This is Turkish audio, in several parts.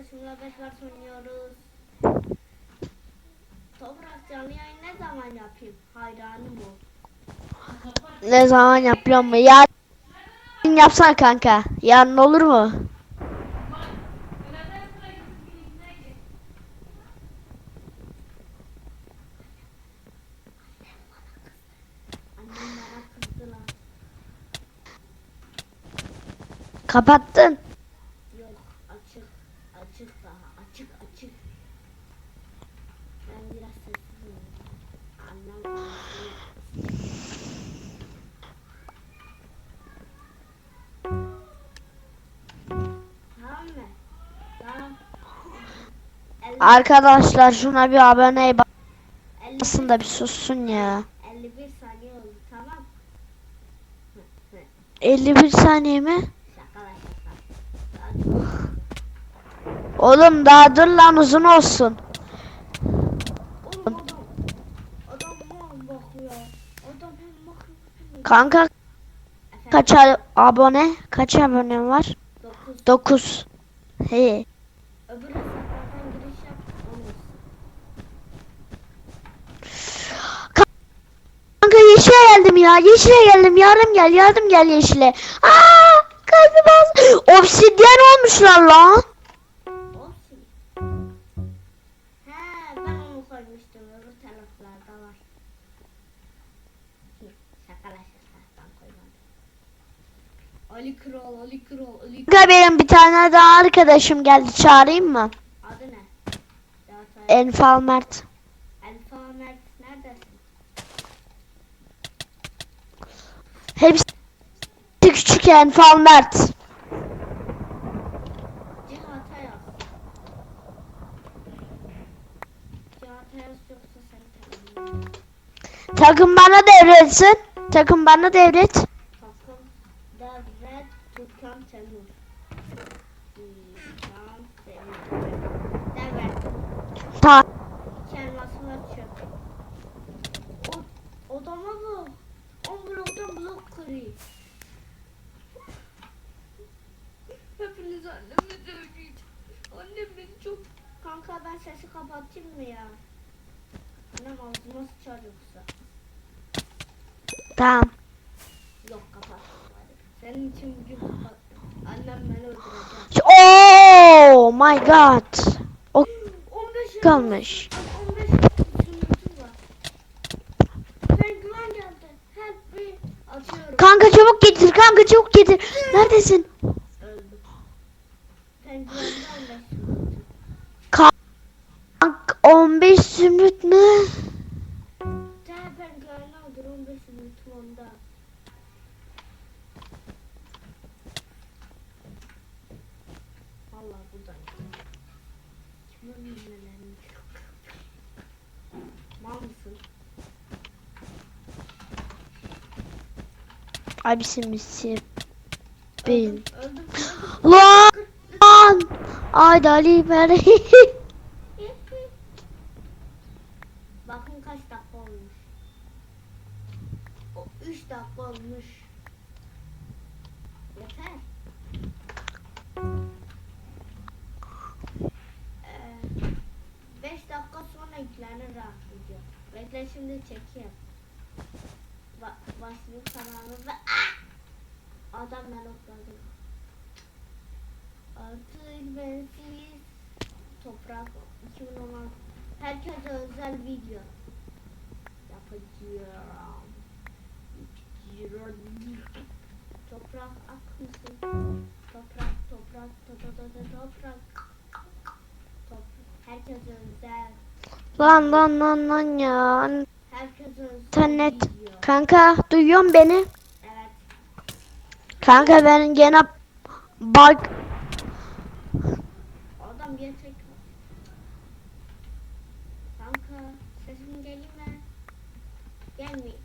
arkadaşımla beş var oynuyoruz. Toprak canlı yayın ne zaman yapayım? Hayranım ol. Ne zaman yapıyor mu? Yarın yapsan kanka. Yarın olur mu? Kapattın. Arkadaşlar şuna bir abone basın da bir sussun ya. 51 saniye oldu tamam. Hı, hı. 51 saniye mi? Oğlum daha dur lan uzun olsun. Kanka kaç abone? Kaç abone var? dokuz. 9. He. Öbür geldim ya. Yeşile geldim. Yardım gel. Yardım gel yeşile. Aa! Kalbim az. Obsidyen olmuşlar lan. He ben onu koymuştum. Öbür taraflarda var. Hı, Şaka lan şaka. Ben koymadım. Ali Kral, Ali Kral, Ali Kral. Benim bir tane daha arkadaşım geldi. Çağırayım mı? Adı ne? Enfal Mert. Alfa Mert neredesin? Hepsi küçük Mert. Yoksa seni tanımıyorum. Takım bana devretsin. Takım bana devret. Takım Devret Türkan. Devret. Ta sesi kapatayım mı ya? Annem ağzıma sıçar yoksa. tamam. Yok kapat. Senin için bugün kapat. Annem beni öldürecek. Oh my god. O 15 yıl- kalmış. 15 sünneti var. Ben güven geldi. Hep bir atıyorum. Kanka çabuk getir. Kanka çabuk getir. Neredesin? Vallahi buradayım. Kimin bilmelerini Mal mısın? Abisin misin? Öldüm, öldüm. Lan! Ay Dali ver. Bakın kaç dakika olmuş. O 3 dakika olmuş. Yeter. Bekle şimdi çekeyim. Ba kararı ve Ah! Adam ben okladım. Artık bensiz toprak 2016 Herkese özel video yapacağım. Toprak ak mısın? Toprak, toprak, to to to to toprak. Toprak. Herkese özel. Lan lan lan lan ya. İnternet. Kanka duyuyor musun beni? Evet. Kanka ben gene bak Adam gerçek. Kanka sesim geliyor mu? Gelmiyor.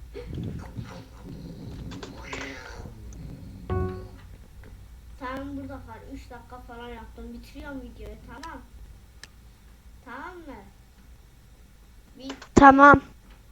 Tamam burada kal. 3 dakika falan yaptım. Bitiriyorum videoyu tamam. Tamam mı? Tamam.